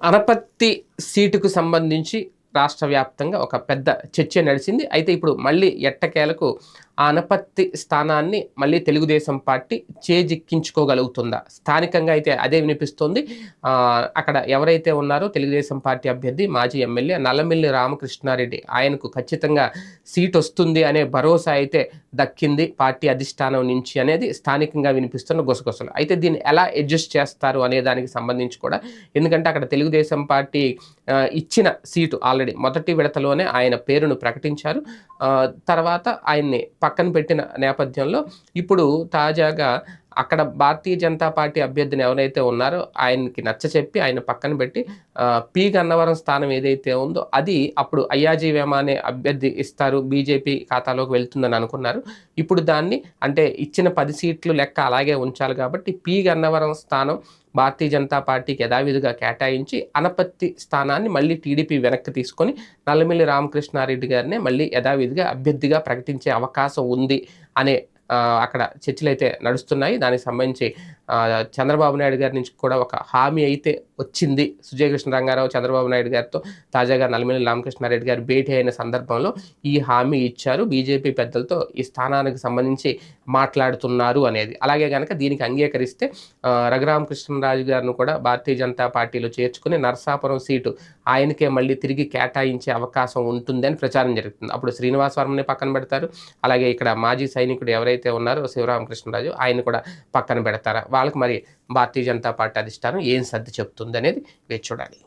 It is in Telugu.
అనపత్తి సీటుకు సంబంధించి రాష్ట్ర వ్యాప్తంగా ఒక పెద్ద చర్చ నడిచింది. అయితే ఇప్పుడు మళ్ళీ ఎట్టకేలకు ఆ అనపత్తి స్థానాన్ని మళ్ళీ తెలుగుదేశం పార్టీ చేజిక్కించుకోగలుగుతుందా? స్థానికంగా అయితే అదే వినిపిస్తోంది. అక్కడ ఎవరైతే ఉన్నారో తెలుగుదేశం పార్టీ అభ్యర్థి మాజీ ఎమ్మెల్యే నల్లమిల్లి రామకృష్ణారెడ్డి ఆయనకు ఖచ్చితంగా సీట్ వస్తుంది అనే భరోసా అయితే దక్కింది పార్టీ అధిష్టానం నుంచి అనేది స్థానికంగా వినిపిస్తున్న గుసగుసలు. అయితే దీన్ని ఎలా అడ్జస్ట్ చేస్తారు అనే దానికి సంబంధించి కూడా ఎందుకంటే అక్కడ తెలుగుదేశం పార్టీ ఇచ్చిన సీటు ఆల్రెడీ మొదటి విడతలోనే ఆయన పేరును ప్రకటించారు. తర్వాత ఆయన్ని పక్కన పెట్టిన నేపథ్యంలో ఇప్పుడు తాజాగా అక్కడ భారతీయ జనతా పార్టీ అభ్యర్థిని ఎవరైతే ఉన్నారో ఆయనకి నచ్చ చెప్పి ఆయన పక్కన పెట్టి పి గన్నవరం స్థానం ఏదైతే ఉందో అది అప్పుడు అయ్యాజీ వేమ అనే అభ్యర్థి ఇస్తారు బీజేపీ ఖాతాలోకి వెళ్తుందని అనుకున్నారు. ఇప్పుడు దాన్ని అంటే ఇచ్చిన పది సీట్లు లెక్క అలాగే ఉంచాలి కాబట్టి పి గన్నవరం స్థానం భారతీయ జనతా పార్టీకి యథావిధిగా కేటాయించి అనపత్తి స్థానాన్ని మళ్ళీ టీడీపీ వెనక్కి తీసుకొని నల్లమిల్లి రామకృష్ణారెడ్డి గారినే మళ్ళీ యథావిధిగా అభ్యర్థిగా ప్రకటించే అవకాశం ఉంది అనే అక్కడ చర్చలు అయితే నడుస్తున్నాయి. దానికి సంబంధించి చంద్రబాబు నాయుడు గారి నుంచి కూడా ఒక హామీ అయితే వచ్చింది. సుజయకృష్ణ రంగారావు చంద్రబాబు నాయుడు గారితో తాజాగా నల్లమల్లి రామకృష్ణారెడ్డి గారు భేటీ అయిన సందర్భంలో ఈ హామీ ఇచ్చారు. బీజేపీ పెద్దలతో ఈ స్థానానికి సంబంధించి మాట్లాడుతున్నారు అనేది. అలాగే కనుక దీనికి అంగీకరిస్తే రఘురామకృష్ణరాజు గారిని కూడా భారతీయ జనతా పార్టీలో చేర్చుకుని నరసాపురం సీటు ఆయనకే మళ్ళీ తిరిగి కేటాయించే అవకాశం ఉంటుంది అని ప్రచారం జరుగుతుంది. అప్పుడు శ్రీనివాస్ వర్మని పక్కన పెడతారు. అలాగే ఇక్కడ మాజీ సైనికుడు ఎవరైతే ఉన్నారో శివరామకృష్ణరాజు ఆయన కూడా పక్కన పెడతారా? వాళ్ళకి మరి భారతీయ జనతా పార్టీ అధిష్టానం ఏం సర్ది చెప్తుంది అనేది వేచి చూడాలి.